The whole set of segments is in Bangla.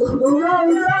আমি মায়া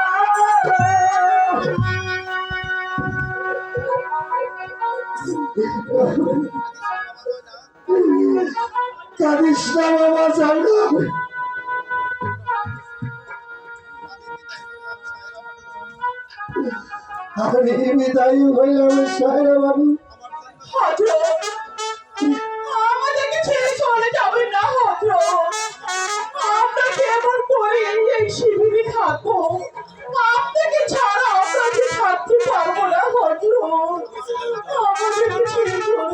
কাঁদিস না বাবা আমাদেরকে ছেড়ে চলে যাবেন না হদ্র আমরা কেমন করে এই শিবিরে থাকব আপনাকে ছাড়া আমরা যে থাকতে পারব না হদ্র আমাদেরকে ছেড়ে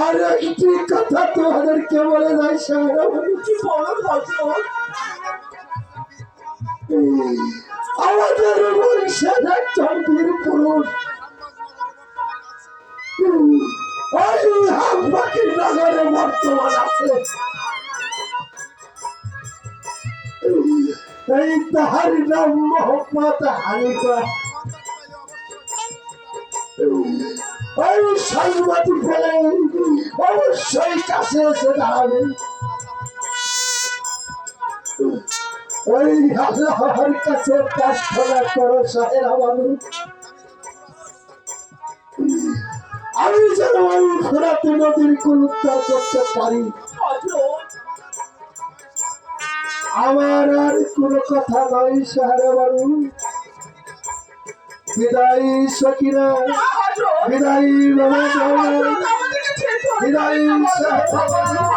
আর একটি কথা তোমাদেরকে বলে সাহেরা বাবু কি বলো আমাদের বংশের একজন বীর পুরুষ। ওই হামবাকির নগরে বর্তমান আছে। এই তাহার নাম মোহাম্মদ হানিফা। কাছে আমি যেন ওই ফোরাতে নদীর কুল উদ্ধার করতে পারি। আমার আর কোনো কথা নয় সাহেরা বাবু বিদায় হদ্র বিদায় বিদায় বাবু বিদায়।